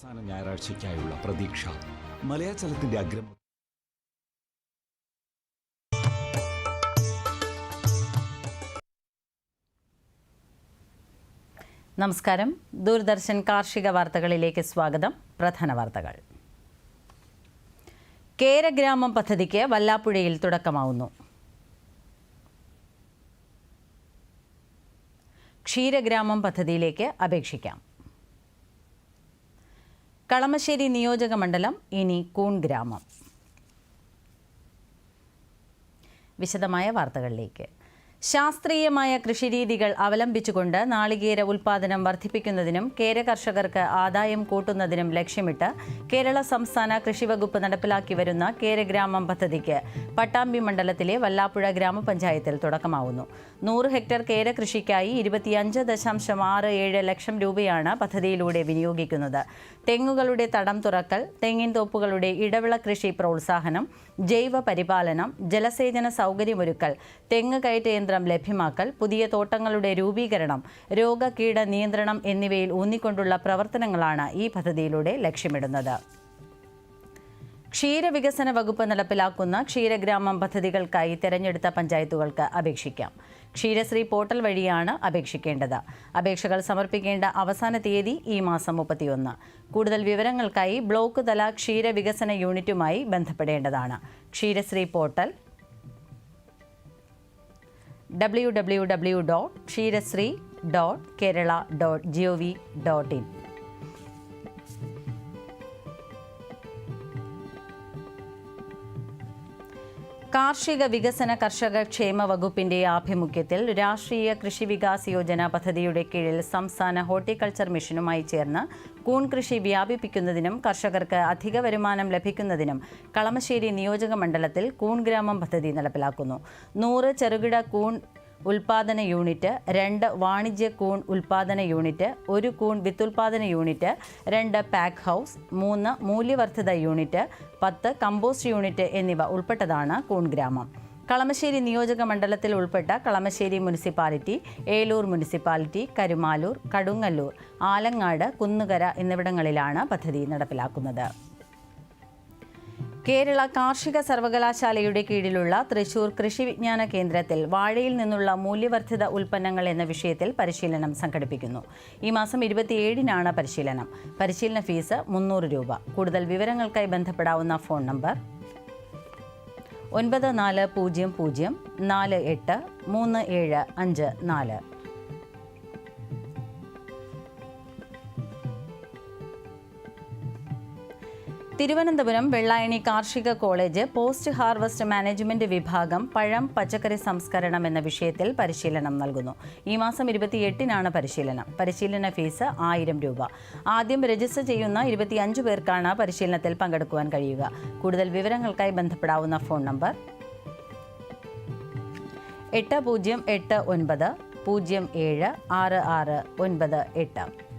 അവസാന ഞായറാഴ്ചയ്ക്കായുള്ള പ്രതീക്ഷ. മലയാചലത്തിന്റെ അഗ്രം നമസ്കാരം. ദൂരദർശൻ കാർഷിക വാർത്തകളിലേക്ക് സ്വാഗതം. പ്രധാന വാർത്തകൾ. കേരഗ്രാമം പദ്ധതിക്ക് വല്ലാപ്പുഴയിൽ തുടക്കമാവുന്നു. ക്ഷീരഗ്രാമം പദ്ധതിയിലേക്ക് അപേക്ഷിക്കാം. കളമശ്ശേരി നിയോജക മണ്ഡലം ഇനി കൂൺ ഗ്രാമം വിശദമായ വാർത്തകളിലേക്ക്. ശാസ്ത്രീയമായ കൃഷിരീതികൾ അവലംബിച്ചുകൊണ്ട് നാളികേര ഉൽപാദനം വർദ്ധിപ്പിക്കുന്നതിനും കേര കർഷകർക്ക് ആദായം കൂട്ടുന്നതിനും ലക്ഷ്യമിട്ട് കേരള സംസ്ഥാന കൃഷിവകുപ്പ് നടപ്പിലാക്കി വരുന്ന കേരഗ്രാമം പദ്ധതിക്ക് പട്ടാമ്പി മണ്ഡലത്തിലെ വല്ലാപ്പുഴ ഗ്രാമപഞ്ചായത്തിൽ തുടക്കമാവുന്നു. നൂറ് ഹെക്ടർ കേര കൃഷിക്കായി ഇരുപത്തിയഞ്ച് ദശാംശം ആറ് ഏഴ് ലക്ഷം രൂപയാണ് പദ്ധതിയിലൂടെ വിനിയോഗിക്കുന്നത്. തെങ്ങുകളുടെ തടം തുറക്കൽ തെങ്ങിൻ തോപ്പുകളുടെ ഇടവിള കൃഷി പ്രോത്സാഹനം ജൈവ പരിപാലനം ജലസേചന സൗകര്യമൊരുക്കൽ തെങ്ങ് കയറ്റ യന്ത്രം ലഭ്യമാക്കൽ പുതിയ തോട്ടങ്ങളുടെ രൂപീകരണം രോഗകീട നിയന്ത്രണം എന്നിവയിൽ ഊന്നിക്കൊണ്ടുള്ള പ്രവർത്തനങ്ങളാണ് ഈ പദ്ധതിയിലൂടെ ലക്ഷ്യമിടുന്നത്. ക്ഷീരവികസന വകുപ്പ് നടപ്പിലാക്കുന്ന ക്ഷീരഗ്രാമം പദ്ധതികൾക്കായി തെരഞ്ഞെടുത്ത പഞ്ചായത്തുകൾക്ക് അപേക്ഷിക്കാം. ക്ഷീരശ്രീ പോർട്ടൽ വഴിയാണ് അപേക്ഷിക്കേണ്ടത്. അപേക്ഷകൾ സമർപ്പിക്കേണ്ട അവസാന തീയതി ഈ മാസം മുപ്പത്തിയൊന്ന്. കൂടുതൽ വിവരങ്ങൾക്കായി ബ്ലോക്ക് തല ക്ഷീരവികസന യൂണിറ്റുമായി ബന്ധപ്പെടേണ്ടതാണ്. Ksheerasree portal W W W dot Ksheerasree dot Kerala dot G O V dot in കാർഷിക വികസന കർഷക ക്ഷേമ വകുപ്പിന്റെ ആഭിമുഖ്യത്തിൽ രാഷ്ട്രീയ കൃഷി വികാസ് യോജന പദ്ധതിയുടെ കീഴിൽ സംസ്ഥാന ഹോർട്ടിക്കൾച്ചർ മിഷനുമായി ചേർന്ന് കൂൺ കൃഷി വ്യാപിപ്പിക്കുന്നതിനും കർഷകർക്ക് അധിക വരുമാനം ലഭിക്കുന്നതിനും കളമശ്ശേരി നിയോജക മണ്ഡലത്തിൽ കൂൺ ഗ്രാമം പദ്ധതി നടപ്പിലാക്കുന്നു. നൂറ് ചെറുകിട കൂൺ ഉൽപാദന യൂണിറ്റ് രണ്ട് വാണിജ്യ കൂൺ ഉൽപാദന യൂണിറ്റ് ഒരു കൂൺ വിത്തുൽപാദന യൂണിറ്റ് രണ്ട് പാക്ക് ഹൗസ് മൂന്ന് മൂല്യവർദ്ധിത യൂണിറ്റ് പത്ത് കമ്പോസ്റ്റ് യൂണിറ്റ് എന്നിവ ഉൾപ്പെട്ടതാണ് കൂൺ ഗ്രാമം. കളമശ്ശേരി നിയോജക മണ്ഡലത്തിൽ ഉൾപ്പെട്ട കളമശ്ശേരി മുനിസിപ്പാലിറ്റി ഏലൂർ മുനിസിപ്പാലിറ്റി കരുമാലൂർ കടുങ്ങല്ലൂർ ആലങ്ങാട് കുന്നുകര എന്നിവിടങ്ങളിലാണ് പദ്ധതി നടപ്പിലാക്കുന്നത്. കേരള കാർഷിക സർവകലാശാലയുടെ കീഴിലുള്ള തൃശൂർ കൃഷി വിജ്ഞാന കേന്ദ്രത്തിൽ വാഴയിൽ നിന്നുള്ള മൂല്യവർദ്ധിത ഉൽപ്പന്നങ്ങൾ എന്ന വിഷയത്തിൽ പരിശീലനം സംഘടിപ്പിക്കുന്നു. ഈ മാസം ഇരുപത്തിയേഴിനാണ് പരിശീലനം. പരിശീലന ഫീസ് മുന്നൂറ് രൂപ. കൂടുതൽ വിവരങ്ങൾക്കായി ബന്ധപ്പെടാവുന്ന ഫോൺ നമ്പർ ഒൻപത് നാല് പൂജ്യം പൂജ്യം നാല് എട്ട് മൂന്ന് ഏഴ് അഞ്ച് നാല്. തിരുവനന്തപുരം വെള്ളായണി കാർഷിക കോളേജ് പോസ്റ്റ് ഹാർവസ്റ്റ് മാനേജ്മെന്റ് വിഭാഗം പഴം പച്ചക്കറി സംസ്കരണം എന്ന വിഷയത്തിൽ പരിശീലനം നൽകുന്നു. ഈ മാസം ഇരുപത്തിയെട്ടിനാണ് പരിശീലനം. പരിശീലന ഫീസ് ആയിരം രൂപ. ആദ്യം രജിസ്റ്റർ ചെയ്യുന്ന ഇരുപത്തിയഞ്ച് പേർക്കാണ് പരിശീലനത്തിൽ പങ്കെടുക്കുവാൻ കഴിയുക. കൂടുതൽ വിവരങ്ങൾക്കായി ബന്ധപ്പെടാവുന്ന ഫോൺ നമ്പർ എട്ട് പൂജ്യം എട്ട് ഒൻപത് പൂജ്യം ഏഴ് ആറ് ആറ് ഒൻപത് എട്ട്.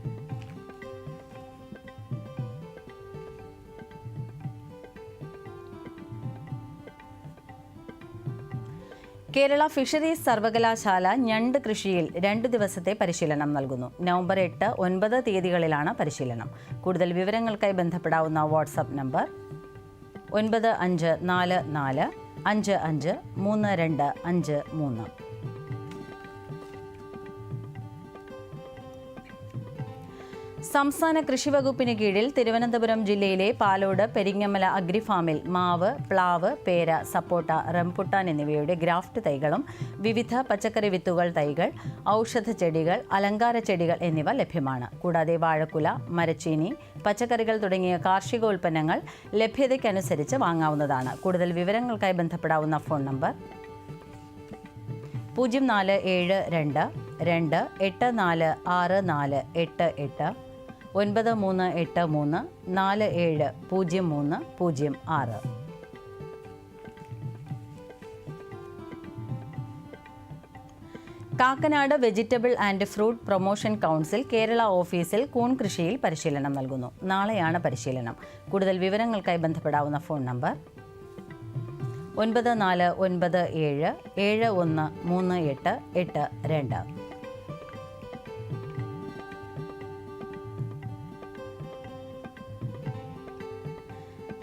കേരള ഫിഷറീസ് സർവകലാശാല ഞണ്ട് കൃഷിയിൽ രണ്ട് ദിവസത്തെ പരിശീലനം നൽകുന്നു. നവംബർ എട്ട് ഒൻപത് തീയതികളിലാണ് പരിശീലനം. കൂടുതൽ വിവരങ്ങൾക്കായി ബന്ധപ്പെടാവുന്ന വാട്സപ്പ് നമ്പർ ഒൻപത് അഞ്ച് നാല് നാല് അഞ്ച് അഞ്ച് മൂന്ന് രണ്ട് അഞ്ച് മൂന്ന്. സംസ്ഥാന കൃഷി വകുപ്പിന് കീഴിൽ തിരുവനന്തപുരം ജില്ലയിലെ പാലോട് പെരിങ്ങമല അഗ്രിഫാമിൽ മാവ് പ്ലാവ് പേര സപ്പോട്ട റംപുട്ടാൻ എന്നിവയുടെ ഗ്രാഫ്റ്റ് തൈകളും വിവിധ പച്ചക്കറി വിത്തുകൾ തൈകൾ ഔഷധ ചെടികൾ അലങ്കാര ചെടികൾ എന്നിവ ലഭ്യമാണ്. കൂടാതെ വാഴക്കുല മരച്ചീനി പച്ചക്കറികൾ തുടങ്ങിയ കാർഷികോൽപ്പന്നങ്ങൾ ലഭ്യതയ്ക്കനുസരിച്ച് വാങ്ങാവുന്നതാണ്. കൂടുതൽ വിവരങ്ങൾക്കായി ബന്ധപ്പെടാവുന്ന ഫോൺ നമ്പർ പൂജ്യം നാല് ഏഴ് രണ്ട് രണ്ട് എട്ട് നാല് ആറ് നാല് എട്ട് എട്ട് ഒൻപത് മൂന്ന് എട്ട് മൂന്ന് നാല് ഏഴ് പൂജ്യം മൂന്ന് പൂജ്യം ആറ്. Kakkanad vegetable and fruit promotion council Kerala ഓഫീസിൽ കൂൺ കൃഷിയിൽ പരിശീലനം നൽകുന്നു. നാളെയാണ് പരിശീലനം. കൂടുതൽ വിവരങ്ങൾക്കായി ബന്ധപ്പെടാവുന്ന ഫോൺ നമ്പർ ഒൻപത് നാല് ഒൻപത് ഏഴ് ഏഴ് ഒന്ന് മൂന്ന് എട്ട് എട്ട് രണ്ട്.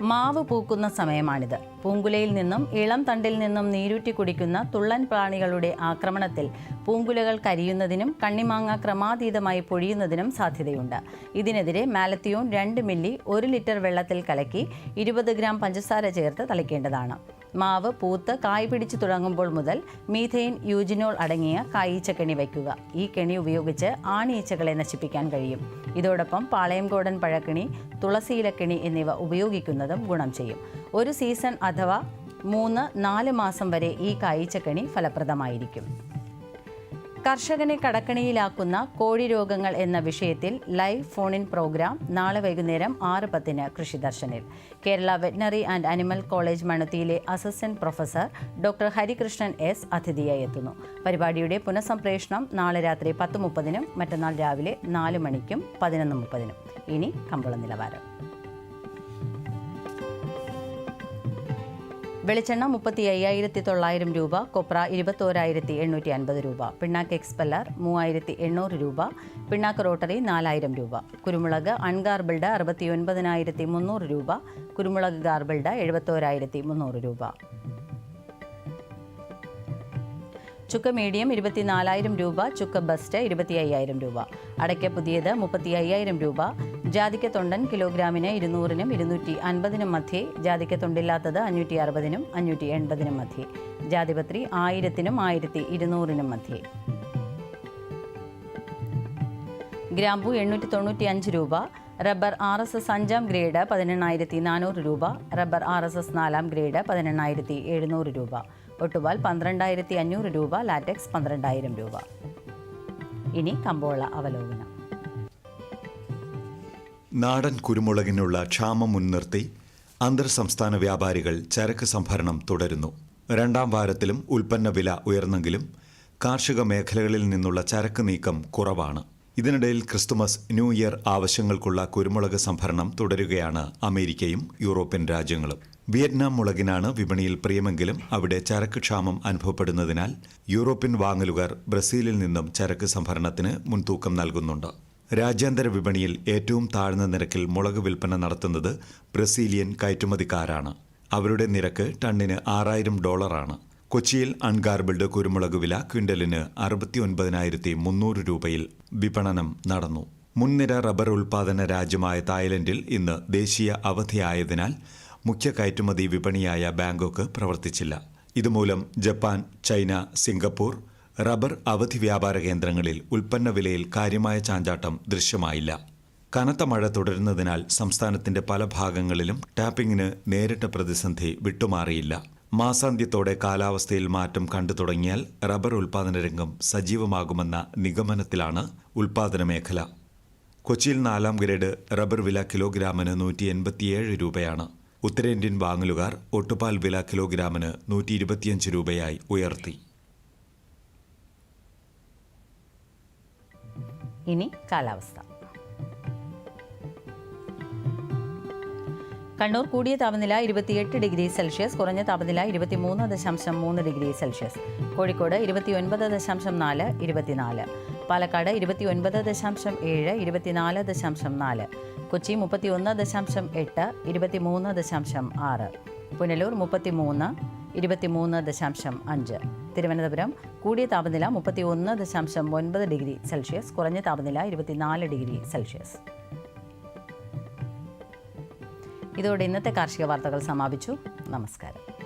മാവ് പൂക്കുന്ന സമയമാണിത്. പൂങ്കുലയിൽ നിന്നും ഇളം തണ്ടിൽ നിന്നും നീരൂറ്റി കുടിക്കുന്ന തുള്ളൻ പ്രാണികളുടെ ആക്രമണത്തിൽ പൂങ്കുലകൾ കരിയുന്നതിനും കണ്ണിമാങ്ങ ക്രമാതീതമായി പൊഴിയുന്നതിനും സാധ്യതയുണ്ട്. ഇതിനെതിരെ മാലത്തിയോൺ രണ്ട് മില്ലി ഒരു ലിറ്റർ വെള്ളത്തിൽ കലക്കി ഇരുപത് ഗ്രാം പഞ്ചസാര ചേർത്ത് തളിക്കേണ്ടതാണ്. മാവ് പൂത്ത് കായ് പിടിച്ചു തുടങ്ങുമ്പോൾ മുതൽ മീഥെയിൻ യൂജിനോൾ അടങ്ങിയ കായീച്ചക്കെണി വയ്ക്കുക. ഈ കെണി ഉപയോഗിച്ച് ആണീച്ചകളെ നശിപ്പിക്കാൻ കഴിയും. ഇതോടൊപ്പം പാളയംകോടൻ പഴക്കിണി തുളസിയിലക്കിണി എന്നിവ ഉപയോഗിക്കുന്നതും ഗുണം ചെയ്യും. ഒരു സീസൺ അഥവാ മൂന്ന് നാല് മാസം വരെ ഈ കായീച്ചക്കെണി ഫലപ്രദമായിരിക്കും. കർഷകനെ കടക്കണിയിലാക്കുന്ന കോഴി രോഗങ്ങൾ എന്ന വിഷയത്തിൽ ലൈവ് ഫോൺ ഇൻ പ്രോഗ്രാം നാളെ വൈകുന്നേരം ആറ് പത്തിന് കൃഷി ദർശനിൽ Kerala veterinary and animal college മണത്തിയിലെ assistant professor doctor Harikrishnan S അതിഥിയായി എത്തുന്നു. പരിപാടിയുടെ പുനഃസംപ്രേഷണം നാളെ രാത്രി പത്ത് മുപ്പതിനും മറ്റന്നാൾ രാവിലെ നാല് മണിക്കും പതിനൊന്ന് മുപ്പതിനും. ഇനി കമ്പള നിലവാരം. വെളിച്ചെണ്ണ മുപ്പത്തി അയ്യായിരത്തി തൊള്ളായിരം രൂപ കൊപ്ര ഇരുപത്തോരായിരത്തി എണ്ണൂറ്റി അൻപത് രൂപ പിണ്ണാക്ക് എക്സ്പെല്ലർ മൂവായിരത്തി എണ്ണൂറ് രൂപ പിണ്ണാക്ക് റോട്ടറി നാലായിരം രൂപ കുരുമുളക് അൺഗാർബിൾഡ് അറുപത്തി ഒൻപതിനായിരത്തി മുന്നൂറ് രൂപ കുരുമുളക് ഗാർബിൾഡ് എഴുപത്തോരായിരത്തി മുന്നൂറ് രൂപ. ചുക്ക് മീഡിയം ഇരുപത്തിനാലായിരം രൂപ ചുക്ക് ബസ്റ്റ് ഇരുപത്തി അയ്യായിരം രൂപ. അടയ്ക്ക പുതിയത് മുപ്പത്തി അയ്യായിരം രൂപ. ജാതിക്ക തൊണ്ടൻ കിലോഗ്രാമിന് ഇരുന്നൂറിനും ഇരുന്നൂറ്റി അൻപതിനും മധ്യേ ജാതിക്ക തൊണ്ടില്ലാത്തത് അഞ്ഞൂറ്റി അറുപതിനും അഞ്ഞൂറ്റി എൺപതിനും മധ്യേ. ജാതിപത്രി ആയിരത്തിനും ആയിരത്തി ഇരുന്നൂറിനും മധ്യേ. ഗ്രാമ്പു എണ്ണൂറ്റി തൊണ്ണൂറ്റി അഞ്ച് രൂപ. റബ്ബർ ആർ എസ് എസ് അഞ്ചാം ഗ്രേഡ് പതിനെണ്ണായിരത്തി നാനൂറ് രൂപ. റബ്ബർ ആർ എസ് എസ് നാലാം ഗ്രേഡ് പതിനെണ്ണായിരത്തി എഴുന്നൂറ് രൂപ. ഒട്ടുപാൽ പന്ത്രണ്ടായിരത്തി അഞ്ഞൂറ് രൂപ ലാറ്റക്സ് പന്ത്രണ്ടായിരം രൂപ. ഇനി കമ്പോള അവലോകനം. നാടൻ കുരുമുളകിനുള്ള ക്ഷാമം മുൻനിർത്തി അന്തർ സംസ്ഥാന വ്യാപാരികൾ ചരക്ക് സംഭരണം തുടരുന്നു. രണ്ടാം വാരത്തിലും ഉൽപ്പന്ന വില ഉയർന്നെങ്കിലും കാർഷിക മേഖലകളിൽ നിന്നുള്ള ചരക്ക് നീക്കം കുറവാണ്. ഇതിനിടയിൽ ക്രിസ്തുമസ് ന്യൂ ഇയർ ആവശ്യങ്ങൾക്കുള്ള കുരുമുളക് സംഭരണം തുടരുകയാണ് അമേരിക്കയും യൂറോപ്യൻ രാജ്യങ്ങളും. വിയറ്റ്നാം മുളകിനാണ് വിപണിയിൽ പ്രിയമെങ്കിലും അവിടെ ചരക്ക് ക്ഷാമം അനുഭവപ്പെടുന്നതിനാൽ യൂറോപ്യൻ വാങ്ങലുകാർ ബ്രസീലിൽ നിന്നും ചരക്ക് സംഭരണത്തിന് മുൻതൂക്കം നൽകുന്നുണ്ട്. രാജ്യാന്തര വിപണിയിൽ ഏറ്റവും താഴ്ന്ന നിരക്കിൽ മുളക് വിൽപ്പന നടത്തുന്നത് ബ്രസീലിയൻ കയറ്റുമതിക്കാരാണ്. അവരുടെ നിരക്ക് ടണ്ണിന് ആറായിരം ഡോളറാണ്. കൊച്ചിയിൽ അൺഗാർബിൾഡ് കുരുമുളക് വില ക്വിന്റലിന് അറുപത്തി ഒൻപതിനായിരത്തി മുന്നൂറ് രൂപയിൽ വിപണനം നടന്നു. മുൻനിര റബ്ബർ ഉൽപാദന രാജ്യമായ തായ്ലൻഡിൽ ഇന്ന് ദേശീയ അവധിയായതിനാൽ മുഖ്യ കയറ്റുമതി വിപണിയായ ബാങ്കോക്ക് പ്രവർത്തിച്ചില്ല. ഇതുമൂലം ജപ്പാൻ ചൈന സിംഗപ്പൂർ റബ്ബർ അവധി വ്യാപാര കേന്ദ്രങ്ങളിൽ ഉൽപ്പന്ന വിലയിൽ കാര്യമായ ചാഞ്ചാട്ടം ദൃശ്യമായില്ല. കനത്ത മഴ തുടരുന്നതിനാൽ സംസ്ഥാനത്തിന്റെ പല ഭാഗങ്ങളിലും ടാപ്പിംഗിന് നേരിട്ട പ്രതിസന്ധി വിട്ടുമാറിയില്ല. മാസാന്ത്യത്തോടെ കാലാവസ്ഥയിൽ മാറ്റം കണ്ടു തുടങ്ങിയാൽ റബ്ബർ ഉൽപാദന രംഗം സജീവമാകുമെന്ന നിഗമനത്തിലാണ് ഉൽപാദന മേഖല. കൊച്ചിയിൽ നാലാം ഗ്രേഡ് റബ്ബർ വില കിലോഗ്രാമിന് നൂറ്റി എൺപത്തിയേഴ് രൂപയാണ്. ഉത്തരേന്ത്യൻ വാങ്ങലുകാർ ഒട്ടുപാൽ വില കിലോഗ്രാമിന് നൂറ്റി ഇരുപത്തിയഞ്ച് രൂപയായി ഉയർത്തി. ഇനി കാലാവസ്ഥ. കണ്ണൂർ കൂടിയ താപനില ഇരുപത്തിയെട്ട് ഡിഗ്രി സെൽഷ്യസ് കുറഞ്ഞ താപനില ഇരുപത്തിമൂന്ന് ദശാംശം മൂന്ന് ഡിഗ്രി സെൽഷ്യസ്. കോഴിക്കോട് ഇരുപത്തിയൊൻപത് ദശാംശം നാല് ഇരുപത്തിനാല്. പാലക്കാട് ഇരുപത്തി ഒൻപത് ദശാംശം ഏഴ് ഇരുപത്തിനാല് ദശാംശം നാല് കൊച്ചി മുപ്പത്തിയൊന്ന് ദശാംശം എട്ട് ഇരുപത്തിമൂന്ന് ദശാംശം ആറ് പുനലൂർ മുപ്പത്തിമൂന്ന് ഇരുപത്തിമൂന്ന് ദശാംശം അഞ്ച്. തിരുവനന്തപുരം കൂടിയ താപനില മുപ്പത്തിയൊന്ന് ദശാംശം ഒൻപത് ഡിഗ്രി സെൽഷ്യസ് കുറഞ്ഞ താപനില ഇരുപത്തിനാല് ഡിഗ്രി സെൽഷ്യസ്. ഇതോടെ ഇന്നത്തെ കാർഷിക വാർത്തകൾ സമാപിച്ചു. നമസ്കാരം.